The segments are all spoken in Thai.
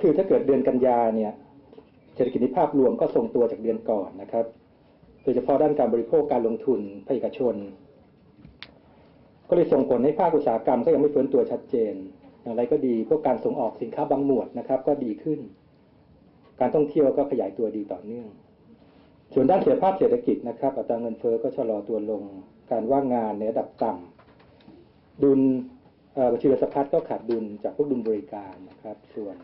็คือถ้าเกิดเดือนกันยาเนี่ยเศรษฐกิจในภาพรวมก็ทรงตัวจากเดือนก่อนนะครับ โดยเฉพาะด้านการบริโภคการลงทุนภาคเอกชน ก็เลยส่งผลให้ภาคอุตสาหกรรมก็ยังไม่ฟื้นตัวชัดเจน อย่างไรก็ดีพวกการส่งออกสินค้าบางหมวดนะครับ ก็ดีขึ้น การท่องเที่ยวก็ขยายตัวดีต่อเนื่อง ส่วนด้านเสียภาพเศรษฐกิจนะครับอัตราเงินเฟ้อก็ชะลอตัวลง การว่างงานในระดับต่ำดุลอ่อบัญชีรายสะพัดก็ขาดดุลจากพวกดุลบริการนะครับ ส่วน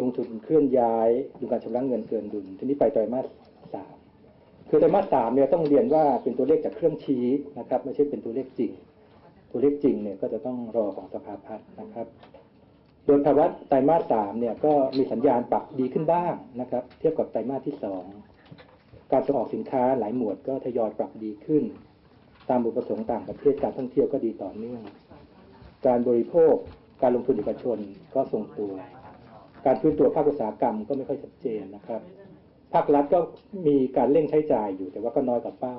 ลงทุนเคลื่อนย้ายดุลการชำระเงินเกินดุลทีนี้ไปไตรมาสสามคือไตรมาสสามเนี่ยต้องเรียนว่าเป็นตัวเลขจากเครื่องชี้นะครับ ไม่ใช่เป็นตัวเลขจริง ตัวเลขจริงเนี่ยก็จะต้องรอของสภาพัฒน์นะครับโดยภาวะไตรมาสสามเนี่ยก็มีสัญญาณปรับดีขึ้นบ้างนะครับ เทียบกับไตรมาสที่สองการส่งออกสินค้าหลายหมวดก็ทยอยปรับดีขึ้น ตามบุประสงค์ต่างประเทศการท่องเที่ยวก็ดีต่อเนื่อง การบริโภคการลงทุนเอกชนก็ทรงตัว การฟื้นตัวภาคอุตสาหกรรมก็ไม่ค่อยชัดเจนนะครับ ภาครัฐก็มีการเร่งใช้จ่ายอยู่แต่ว่าก็น้อยกว่าเป้า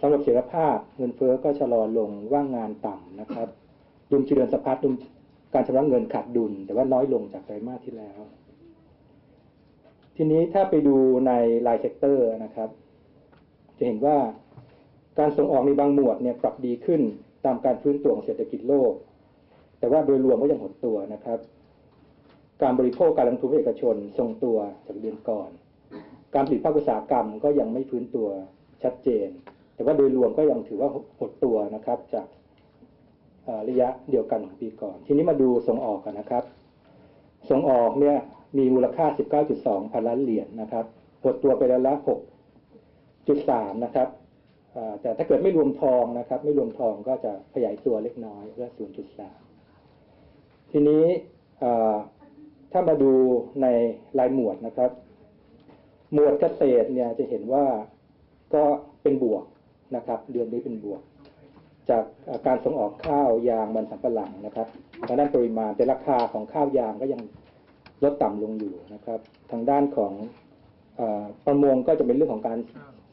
สำหรับเสถียรภาพเงินเฟ้อก็ชะลอลงว่างงานต่ำนะครับดุลชีเรือนสะพัดดุลการชำระเงินขาดดุล แต่ว่าน้อยลงจากไตรมาสที่แล้ว ทีนี้ถ้าไปดูในรายเซกเตอร์นะครับ จะเห็นว่าการส่งออกในบางหมวดเนี่ยปรับดีขึ้นตามการฟื้นตัวของเศรษฐกิจโลก แต่ว่าโดยรวมก็ยังหดตัวนะครับ การบริโภคการลงทุนเอกชนทรงตัวจากเดือนก่อน การผลิตภาคอุตสาหกรรมก็ยังไม่ฟื้นตัวชัดเจน แต่ว่าโดยรวมก็ยังถือว่าหดตัวนะครับจากระยะเดียวกันของปีก่อน ทีนี้มาดูส่งออกกันนะครับ ส่งออกเนี่ยมีมูลค่า 19.2 พันล้านเหรียญนะครับ หดตัวไปแล้วละ 6.3 นะครับแต่ถ้าเกิดไม่รวมทองนะครับ ไม่รวมทองก็จะขยายตัวเล็กน้อยละ0.3 ทีนี้ ถ้ามาดูในรายหมวดนะครับ หมวดเกษตรเนี่ยจะเห็นว่าก็เป็นบวกนะครับ เดือนนี้เป็นบวก จากการส่งออกข้าวยางมันสำปะหลังนะครับทางด้านปริมาณแต่ราคาของข้าวยางก็ยังลดต่ำลงอยู่นะครับ ทางด้านของอาประมงก็จะเป็นเรื่องของการ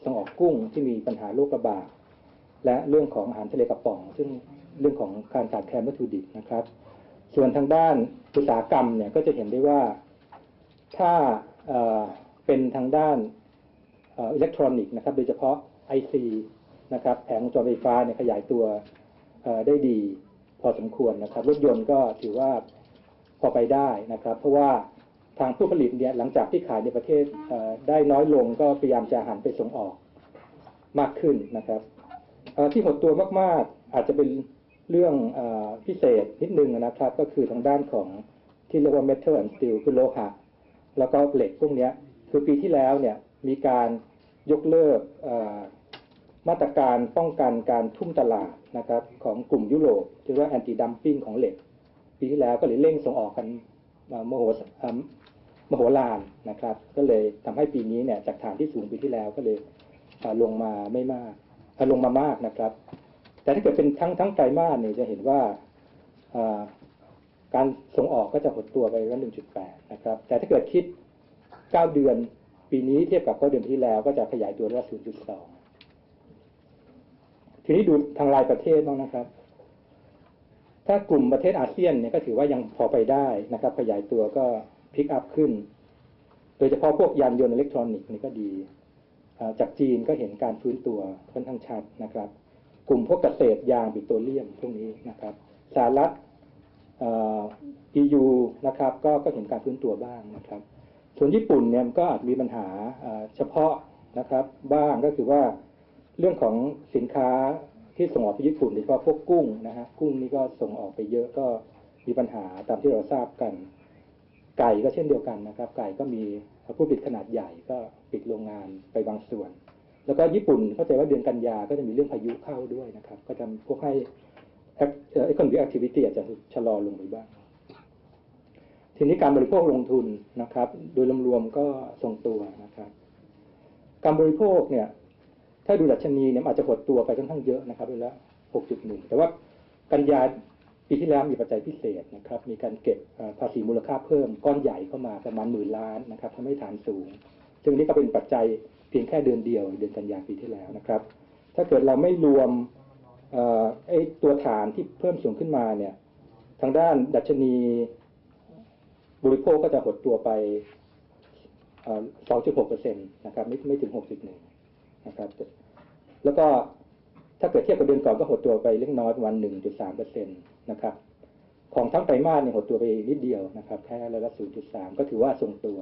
ส่งออกกุ้งที่มีปัญหาโรคระบาดและเรื่องของอาหารทะเลกระป๋อง ซึ่งเรื่องของการขาดแคลนวัตถุดิบนะครับ ส่วนทางด้านอุตสาหกรรมเนี่ยก็จะเห็นได้ว่าถ้าเป็นทางด้านอิเล็กทรอนิกส์นะครับโดยเฉพาะ IC นะครับแผงวงจรไฟฟ้าเนี่ยขยายตัวได้ดีพอสมควรนะครับ รถยนต์ก็ถือว่าพอไปได้นะครับ เพราะว่าทางผู้ผลิตเนี่ยหลังจากที่ขายในประเทศเได้น้อยลงก็พยายามจะหันไปส่งออกมากขึ้นนะครับที่หดตัวมากๆ อาจจะเป็น เรื่องอพิเศษนิดนึงนะครับ ก็คือทางด้านของที่เรียกว่า metal and steel คือโลหะ แล้วก็เหล็กพวกนี้คือปีที่แล้วเนี่ยมีการยกเลิกมาตรการป้องกันการทุ่มตลาดนะครับของกลุ่มยุโรปที่เรียกว่า anti dumping ของเหล็ก ปีที่แล้วก็เลยเร่งส่งออกกันมโหสเอ่อมโหฬารนะครับ ก็เลยทำให้ปีนี้เนี่ยจากฐานที่สูงปีที่แล้วก็เลยลงมาไม่มากเอ่ลงมามากนะครับ แต่ถ้าเกิดเป็นทั้งทั้งไตรมาสเนี่ยจะเห็นว่าการส่งออกก็จะหดตัวไปว่า1.8 นะครับ แต่ถ้าเกิดคิด 9 เดือนปีนี้เทียบกับ 9 เดือนที่แล้ว ก็จะขยายตัวได้0.2 ทีนี้ดูทางรายประเทศบ้างนะครับ ถ้ากลุ่มประเทศอาเซียนเนี่ยก็ถือว่ายังพอไปได้นะครับ ขยายตัวก็พิกอัพขึ้น โดยเฉพาะพวกยานยนต์อิเล็กทรอนิกส์นี่ก็ดี จากจีนก็เห็นการฟื้นตัวค่อนข้างชัดนะครับ กลุ่มพวกเกษตรยางปิโตรเลียมพวกนี้นะครับสหรัฐเอ่อ EU นะครับก็ก็เห็นการฟื้นตัวบ้างนะครับ ส่วนญี่ปุ่นเนี่ยก็อาจมีปัญหาเอ่อเฉพาะนะครับบ้างก็คือว่าเรื่องของสินค้าที่ส่งออกไปญี่ปุ่นโดยเฉพาะพวกกุ้งนะฮะกุ้งนี่ก็ส่งออกไปเยอะก็มีปัญหาตามที่เราทราบกัน ไก่ก็เช่นเดียวกันนะครับ ไก่ก็มีผู้ผลิตขนาดใหญ่ก็ปิดโรงงานไปบางส่วน แล้วก็ญี่ปุ่นเข้าใจว่าเดือนกันยาก็จะมีเรื่องพายุเข้าด้วยนะครับ ก็จะพวกให้ economic activity อาจจะชะลอลงไปบ้าง ทีนี้การบริโภคลงทุนนะครับ โดยรวมๆก็ทรงตัวนะครับ การบริโภคเนี่ย ถ้าดูดัชนีเนี่ยอาจจะหดตัวไปค่อนข้างเยอะนะครับเวลา6.1 แต่ว่ากันยาปีที่แล้วมีปัจจัยพิเศษนะครับ มีการเก็บภาษีมูลค่าเพิ่มก้อนใหญ่เข้ามาประมาณหมื่นล้านนะครับทำให้ฐานสูง ซึ่งนี่ก็เป็นปัจจัย เพียงแค่เดือนเดียวเดือนกันยาปีที่แล้วนะครับ ถ้าเกิดเราไม่รวมเอ่อไอ้ตัวฐานที่เพิ่มสูงขึ้นมาเนี่ยทางด้านดัชนีบริโภคก็จะหดตัวไปเอ่อ2.6%นะครับไม่ไม่ถึง 6.1นะครับ แล้วก็ถ้าเกิดเทียบกับเดือนก่อนก็หดตัวไปเล็กน้อยประมาณ1.3%นะครับ ของทั้งไตรมาสเนี่ยหดตัวไปนิดเดียวนะครับ แค่ร้อยละ0.3 ก็ถือว่าทรงตัว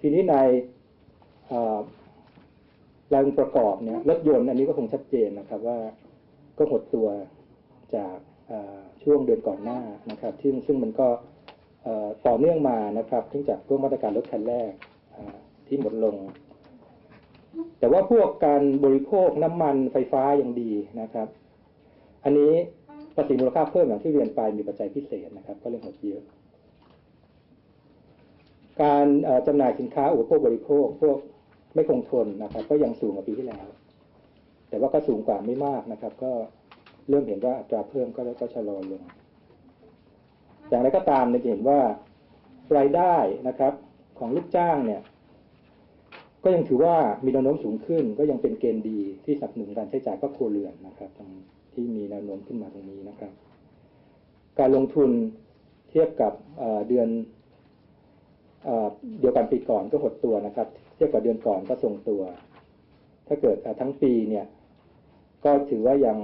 ทีนี้ใน เอ่อรงประกอบเนี่ยรถยนต์อันนี้ก็คงชัดเจนนะครับว่าก็หดตัวจากช่วงเดือนก่อนหน้านะครับ ซึ่งซึ่งมันก็ต่อเนื่องมานะครับเนื่องจากพวกมาตรการลดคันแรกที่หมดลง แต่ว่าพวกการบริโภคน้ำมันไฟฟ้ายังดีนะครับ อันนี้ภาษีมูลค่าเพิ่มอย่างที่เรียนไปมีปัจจัยพิเศษนะครับ ก็เลยหดเยอะการจำหน่ายสินค้าอุปโภคบริโภคพวก ไม่คงทนนะครับ ก็ยังสูงกว่าปีที่แล้ว แต่ว่าก็สูงกว่าไม่มากนะครับ ก็เริ่มเห็นว่าอัตราเพิ่มก็ก็ชะลอลง อย่างไรก็ตามเนี่ยจะเห็นว่ารายได้นะครับ ของลูกจ้างเนี่ย ก็ยังถือว่ามีแนวโน้มสูงขึ้น ก็ยังเป็นเกณฑ์ดีที่สนับสนุนการใช้จ่ายครอบครัวเรือนนะครับตรงที่มีแนวโน้มขึ้นมาตรงนี้นะครับ การลงทุนเทียบกับเดือนเดียวกันปีก่อนก็หดตัวนะครับ ทียบกับเดือนก่อนก็ทรงตัว ถ้าเกิดทั้งปีเนี่ยก็ถือว่ายัง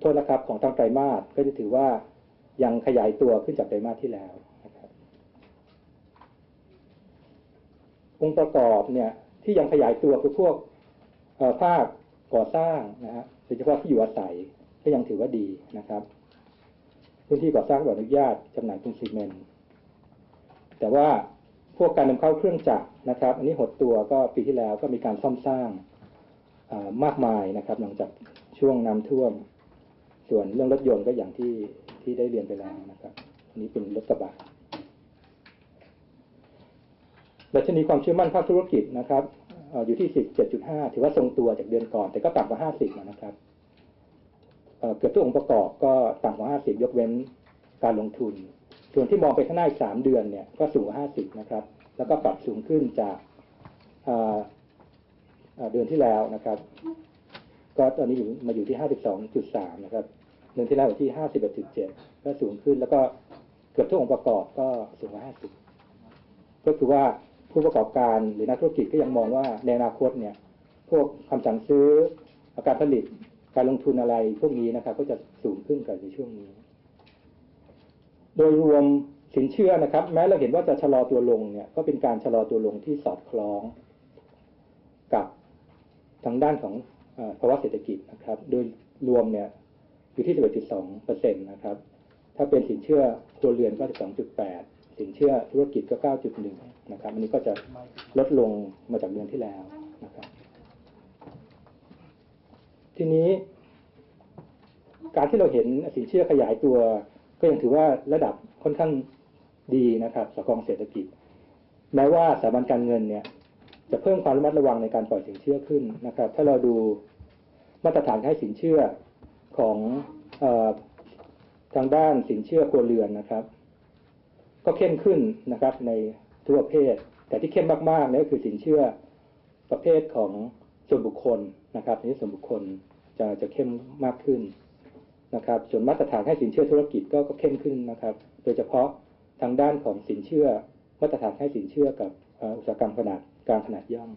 โทษนะครับของทั้งไตรมาสก็จะถือว่ายังขยายตัวขึ้นจากไตรมาสที่แล้วนะครับองค์ประกอบเนี่ยที่ยังขยายตัวคือพวกภาคก่อสร้างนะฮะโดยเฉพาะที่อยู่อาศัยก็ยังถือว่าดีนะครับ พื้นที่ก่อสร้างอนุญาตจำหน่ายปูนซีเมนต์แต่ว่า พวกการนำเข้าเครื่องจักรนะครับ อันนี้หดตัวก็ปีที่แล้วก็มีการซ่อมสร้างมากมายนะครับ หลังจากช่วงน้ำท่วม ส่วนเรื่องรถยนต์ก็อย่างที่ที่ได้เรียนไปแล้วนะครับ อันนี้เป็นรถกระบะดัชนีความเชื่อมั่นภาคธุรกิจนะครับอยู่ที่ 17.5 ถือว่าทรงตัวจากเดือนก่อน แต่ก็ต่ำกว่า 50 นะครับเอ่อเกือบทุกองค์ประกอบก็ต่ำกว่า 50 ยกเว้นการลงทุน ส่วนที่มองไปข้างหน้าอีก3เดือนเนี่ยก็สูงกว่า50นะครับ แล้วก็ปรับสูงขึ้นจากเดือนที่แล้วนะครับ ก็ตอนนี้อยู่มาอยู่ที่52.3นะครับเดือนที่แล้วอยู่ที่51.7ก็สูงขึ้นแล้วก็เกือบทุกองค์ประกอบก็สูงกว่า50ก็คือว่าผู้ประกอบการหรือนักธุรกิจก็ยังมองว่าในอนาคตเนี่ยพวกคำสั่งซื้อการผลิตการลงทุนอะไรพวกนี้นะครับ ก็จะสูงขึ้นกว่าในช่วงนี้ โดยรวมสินเชื่อนะครับ แม้เราเห็นว่าจะชะลอตัวลงเนี่ยก็เป็นการชะลอตัวลงที่สอดคล้องกับทางด้านของภาวะเศรษฐกิจนะครับ โดยรวมเนี่ยอยู่ที่ 11.2เปอร์เซ็นต์นะครับ ถ้าเป็นสินเชื่อครัวเรือนก็ 12.8 สินเชื่อธุรกิจก็ 9.1 นะครับ อันนี้ก็จะลดลงมาจากเดือนที่แล้วนะครับ ทีนี้ การที่เราเห็นสินเชื่อขยายตัว ก็ยังถือว่าระดับค่อนข้างดีนะครับสกองเศรษฐกิจ แม้ว่าสถาบันการเงินเนี่ยจะเพิ่มความระมัดระวังในการปล่อยสินเชื่อขึ้นนะครับ ถ้าเราดูมาตรฐานให้สินเชื่อของออทางด้านสินเชื่อครัวเรือนนะครับ ก็เข้มขึ้นนะครับในทุกประเภทแต่ที่เข้มมากๆนี่ก็คือสินเชื่อประเภทของส่วนบุคคลนะครับในส่วนบุคคลจะจะเข้มมากขึ้น นะครับส่วนมาตรฐานให้สินเชื่อธุรกิจก็ก็เข้มขึ้นนะครับ โดยเฉพาะทางด้านของสินเชื่อ มาตรฐานให้สินเชื่อกับอุตสาหกรรมขนาดกลางขนาดย่อม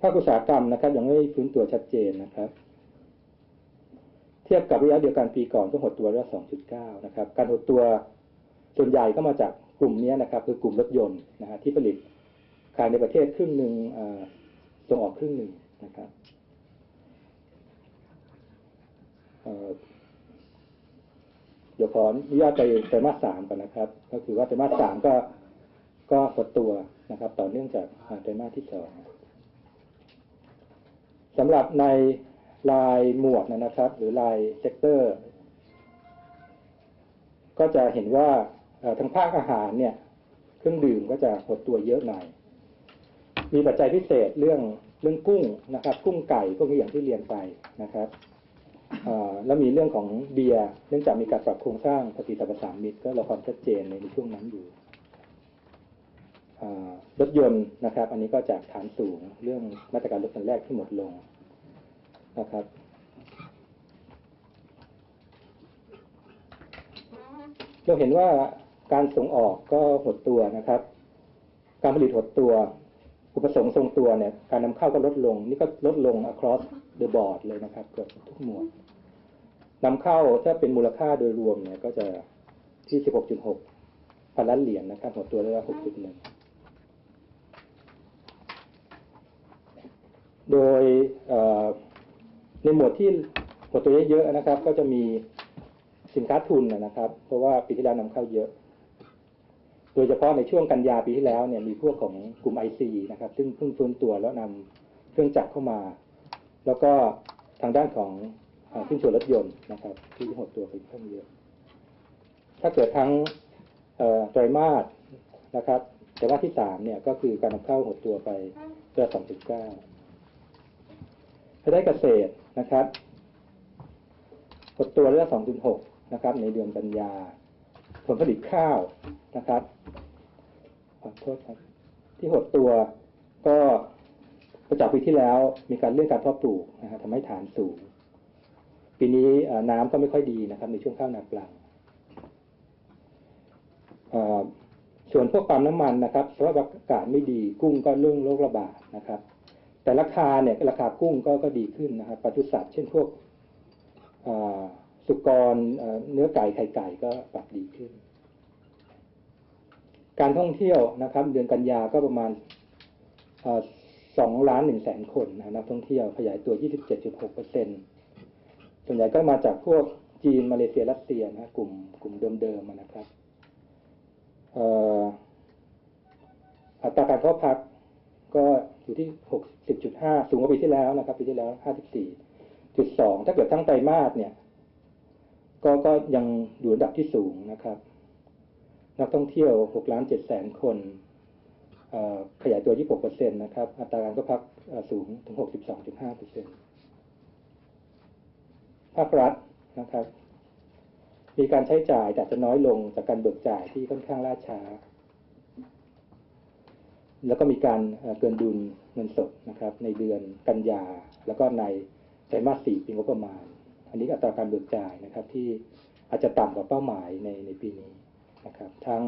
ภาคอุตสาหกรรมนะครับยังไม่ฟื้นตัวชัดเจนนะครับ เทียบกับระยะเดียวกันปีก่อนก็หดตัวระดับ2.9 นะครับ การหดตัวส่วนใหญ่ก็มาจากกลุ่มนี้นะครับ คือกลุ่มรถยนต์นะฮะที่ผลิตขายในประเทศครึ่งหนึ่งส่งออกครึ่งหนึ่งนะครับ เดี๋ยวขออนุญาตไปไตรมาสสามก่อนนะครับ ก็คือว่าไตรมาสสามก็ก็หดตัวนะครับ ต่อเนื่องจากอ่าไตรมาสที่สองสำหรับในลายหมวดนะครับ หรือลายเซกเตอร์ ก็จะเห็นว่าเอ่อทางภาคอาหารเนี่ย เครื่องดื่มก็จะหดตัวเยอะหน่อยมีปัจจัยพิเศษเรื่องเรื่องกุ้งนะครับ กุ้งไก่พวกนี้อย่างที่เรียนไปนะครับ แล้วมีเรื่องของเบียร์เนื่องจากมีการปรับโครงสร้างปฏิสัมพันธ์สามิตรก็เราความชัดเจนในช่วงนั้นอยู่รถยนต์นะครับ อันนี้ก็จากฐานสูงเรื่องมาตรการลดคันแรกที่หมดลงนะครับ เราเห็นว่าการส่งออกก็หดตัวนะครับ การผลิตหดตัว อุปสงค์ทรงตัวเนี่ยการนำเข้าก็ลดลง นี่ก็ลดลง across the board เลยนะครับ เกือบทุกหมวดนำเข้าถ้าเป็นมูลค่าโดยรวมเนี่ยก็จะที่ 16.6 พันล้านเหรียญนะครับหดตัวได้ละ6.1 โดยเอ่อในหมวดที่หดตัวเยอะๆนะครับ ก็จะมีสินค้าทุนนะครับ เพราะว่าปีที่แล้วนำเข้าเยอะ โดยเฉพาะในช่วงกันยาปีที่แล้วเนี่ยมีพวกของกลุ่ม IC นะครับ ซึ่งเพิ่งฟื้นตัวแล้วนำเครื่องจักรเข้ามา แล้วก็ทางด้านของชิ้นส่วนรถยนต์นะครับ ที่หดตัวไปเพิ่มเยอะ ถ้าเกิดทั้งไตรมาสนะครับไตรมาสที่สามเนี่ยก็คือการนำเข้าหดตัวไปเพื่อ2.9ถ้าได้เกษตรนะครับหดตัวเรื่อง2.6นะครับ ในเดือนกันยา ผลผลิตข้าวนะครับขอโทษครับ ที่หดตัวก็ ประจากปีที่แล้วมีการเลื่อนการเพาะปลูกนะฮะทำให้ฐานสูง ปีนี้น้ำก็ไม่ค่อยดีนะครับในช่วงข้าวนาปลังส่วนพวกปาล์มน้ำมันนะครับสภาพอากาศไม่ดีกุ้งก็เรื่องโรคระบาดนะครับ แต่ราคาเนี่ยราคากุ้งก็ก็ดีขึ้นนะครับปศุสัตว์เช่นพวกสุกรเนื้อไก่ไข่ไก่ก็ปรับดีขึ้น การท่องเที่ยวนะครับ เดือนกันยาก็ประมาณ สองล้านหนึ่งแสนคนนะนักท่องเที่ยวขยายตัว 27.6เปอร์เซ็นส่วนใหญ่ก็มาจากพวกจีนมาเลเซียรัสเซียนะกลุ่มกลุ่มเดิมๆอะนะครับอัตราการเข้าพักก็อยู่ที่ 60.5 สูงกว่าปีที่แล้วนะครับปีที่แล้ว 54.2 ถ้าเกิดทั้งไตรมาสเนี่ยก็ก็ยังอยู่ระดับที่สูงนะครับ นักท่องเที่ยว 6 ล้าน7แสนคน ขยายตัว 26เนะครับ อัตราการเข้พักสูงถึง 62.5เปอร์เซ็นต์ภาครัฐนะครับ มีการใช้จ่ายแต่จะน้อยลงจากการเบิกจ่ายที่ค่อนข้างล่าช้า แล้วก็มีการเอ่อเกินดุลเงินสดนะครับ ในเดือนกันยา แล้วก็ในไตรมาสสี่ปีงบประมาณ อันนี้อัตราการเบิกจ่ายนะครับที่อาจจะต่ำกว่าเป้าหมายในในปีนี้นะครับ ทั้ง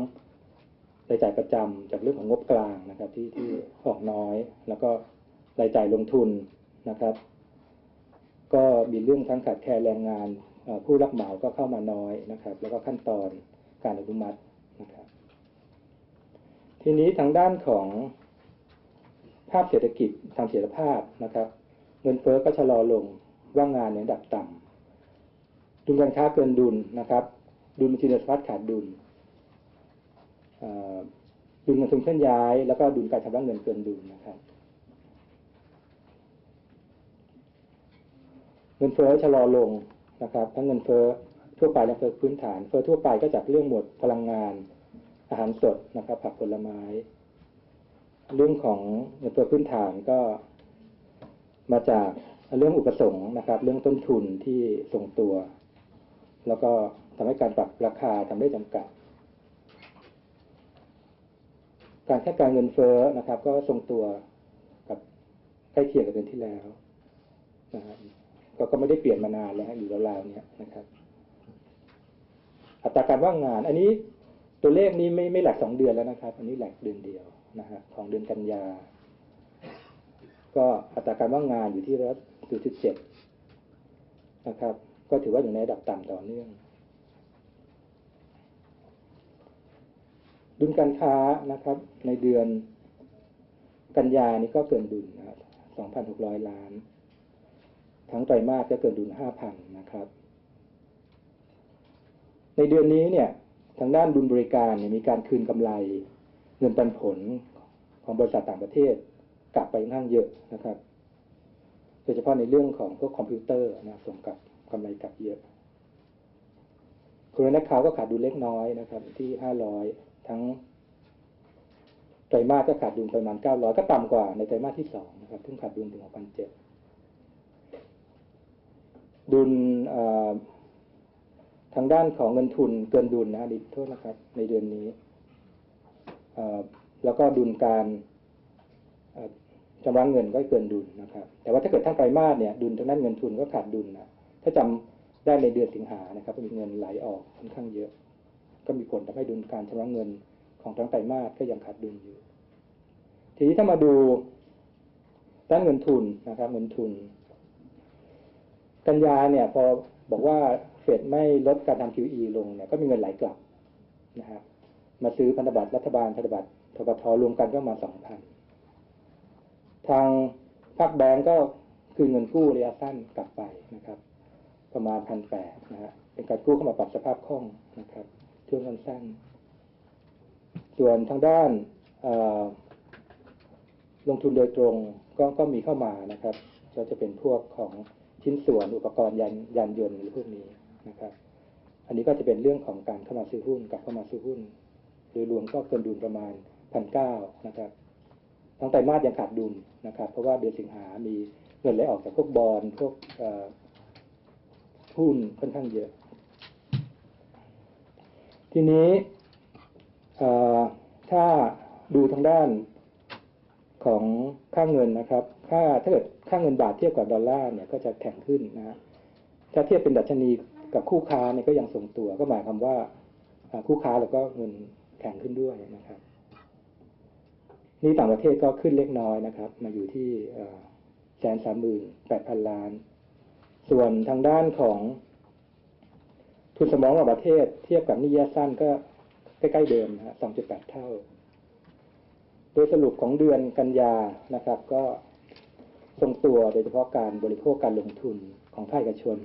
รายจ่ายประจำจากเรื่องของงบกลางนะครับที่ที่ออกน้อย แล้วก็รายจ่ายลงทุนนะครับ ก็มีเรื่องทั้งขาดแคลนแรงงานผู้รับเหมาก็เข้ามาน้อยนะครับ แล้วก็ขั้นตอนการอนุมัตินะครับ ทีนี้ทางด้านของภาพเศรษฐกิจทางเสถียรภาพนะครับ เงินเฟ้อก็ชะลอลงว่างงานในระดับต่ำดุลการค้าเกินดุลนะครับ ดุลบัญชีเงินสะพัดขาดดุล ดุลเงินทุนเคลื่อนย้าย แล้วก็ดุลการชำระเงินเกินดุลนะครับ เงินเฟ้อชะลอลงนะครับ ทั้งเงินเฟ้อทั่วไปและเฟ้อพื้นฐาน เฟ้อทั่วไปก็จากเรื่องหมวดพลังงานอาหารสดนะครับ ผักผลไม้ เรื่องของเงินเฟ้อพื้นฐานก็มาจากเรื่องอุปสงค์นะครับ เรื่องต้นทุนที่ทรงตัว แล้วก็ทำให้การปรับราคาทำได้จำกัด การคาดการเงินเฟ้อนะครับ ก็ทรงตัวกับใกล้เคียงกับเดือนที่แล้วนะครับก็ก็ไม่ได้เปลี่ยนมานานแล้วอยู่ราวๆเนี้ยนะครับ อัตราการว่างงาน อันนี้ตัวเลขนี้ไม่ไม่หลักสองเดือนแล้วนะครับ อันนี้หลักเดือนเดียวนะฮะของเดือนกันยา ก็อัตราการว่างงานอยู่ที่ร้อยจุดเจ็ดนะครับ ก็ถือว่าอยู่ในระดับต่ำต่อเนื่อง ดุลการค้านะครับ ในเดือนกันยานี้ก็เกินดุลนะครับ2,600 ล้าน ทั้งไตรมาสก็เกินดุล5,000 นะครับ ในเดือนนี้เนี่ยทางด้านดุลบริการเนี่ยมีการคืนกำไรเงินปันผลของบริษัทต่างประเทศกลับไปค่อนข้างเยอะนะครับ โดยเฉพาะในเรื่องของพวกคอมพิวเตอร์นะส่งกลับกำไรกลับเยอะคุณนักข่าวก็ขาดดุลเล็กน้อยนะครับที่ 500 ทั้งไตรมาสก็ขาดดุลประมาณ 900 ก็ต่ำกว่าในไตรมาสที่2นะครับซึ่งขาดดุลถึง6,700ดุลทางด้านของเงินทุนเกินดุลนะดิโทษนะครับ ในเดือนนี้ แล้วก็ดุลการชำระเงินก็เกินดุลนะครับ แต่ว่าถ้าเกิดทั้งไตรมาสเนี่ยดุลทางด้านเงินทุนก็ขาดดุลนะถ้าจำได้ในเดือนสิงหานะครับมีเงินไหลออกค่อนข้างเยอะ ก็มีผลทำให้ดุลการชำระเงินของทั้งไตรมาสก็ยังขาดดุลอยู่ ทีนี้ถ้ามาดูด้านเงินทุนนะครับ เงินทุน กันยาเนี่ยพอบอกว่าเฟดไม่ลดการทำ QE ลงเนี่ยก็มีเงินไหลกลับนะครับมาซื้อพันธบัตรรัฐบาลพันธบัตรทบทรวมกันก็มาสองพันทางภาคแบงก์ก็คืนเงินกู้ระยะสั้นกลับไปนะครับ ประมาณพันแปดนะฮะเป็นการกู้เข้ามาปรับสภาพคล่องน ช่วงสั้นๆส่วนทางด้านลงทุนโดยตรงก็ก็มีเข้ามานะครับ ก็จะเป็นพวกของชิ้นส่วนอุปกรณ์ยานยานยนต์หรือพวกนี้นะครับ อันนี้ก็จะเป็นเรื่องของการเข้ามาซื้อหุ้นกับเข้ามาซื้อหุ้นโดยรวมก็เกินดุลประมาณพันเก้านะครับทั้งไตรมาสยังขาดดุลนะครับ เพราะว่าเดือนสิงหามีเงินไหลออกจากพวกบอลพวกหุ้นค่อนข้างเยอะ ทีนี้ถ้าดูทางด้านของค่าเงินนะครับ ค่าถ้าเกิดค่าเงินบาทเทียบกับดอลลาร์เนี่ยก็จะแข็งขึ้นนะฮะถ้าเทียบเป็นดัชนีกับคู่ค้าเนี่ยก็ยังทรงตัว ก็หมายความว่าอ่าคู่ค้าแล้วก็เงินแข็งขึ้นด้วยนะครับ นี่ต่างประเทศก็ขึ้นเล็กน้อยนะครับ มาอยู่ที่แสนสามหมื่นแปดพันล้าน ส่วนทางด้านของ ทุนสำรองระหว่างประเทศ เทียบกับนี้ระยะสั้นก็ใกล้ๆเดิมนะฮะสองจุดแปดเท่า โดยสรุปของเดือนกันยานะครับ ก็ทรงตัวโดยเฉพาะการบริโภคการลงทุนของภาคเอกชน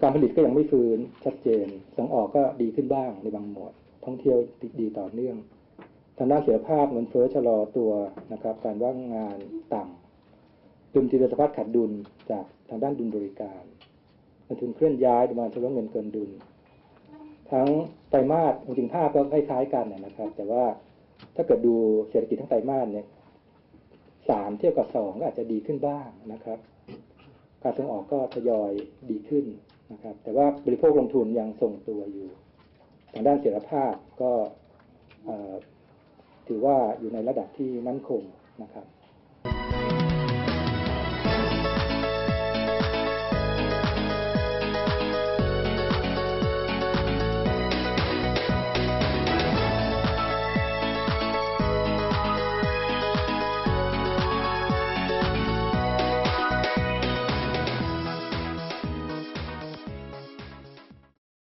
การผลิตก็ยังไม่ฟื้นชัดเจนส่งออกก็ดีขึ้นบ้างในบางหมวดท่องเที่ยวติดดีต่อเนื่องทางด้านเสียภาพเงินเฟ้อชะลอตัวนะครับ การว่างงานต่ำดุลจิตสภาพขาดดุลจากทางด้านดุลบริการ เงินทุนเคลื่อนย้ายประมาณชำระเงินเกินดุล ทั้งไตรมาสจริงๆภาพก็คล้ายๆกันนะครับ แต่ว่าถ้าเกิดดูเศรษฐกิจทั้งไตรมาสเนี่ยสามเทียบกับสองก็อาจจะดีขึ้นบ้างนะครับ การส่งออกก็ทยอยดีขึ้นนะครับ แต่ว่าบริโภคลงทุนยังทรงตัวอยู่ทางด้านเสถียรภาพก็ถือว่าอยู่ในระดับที่มั่นคงนะครับ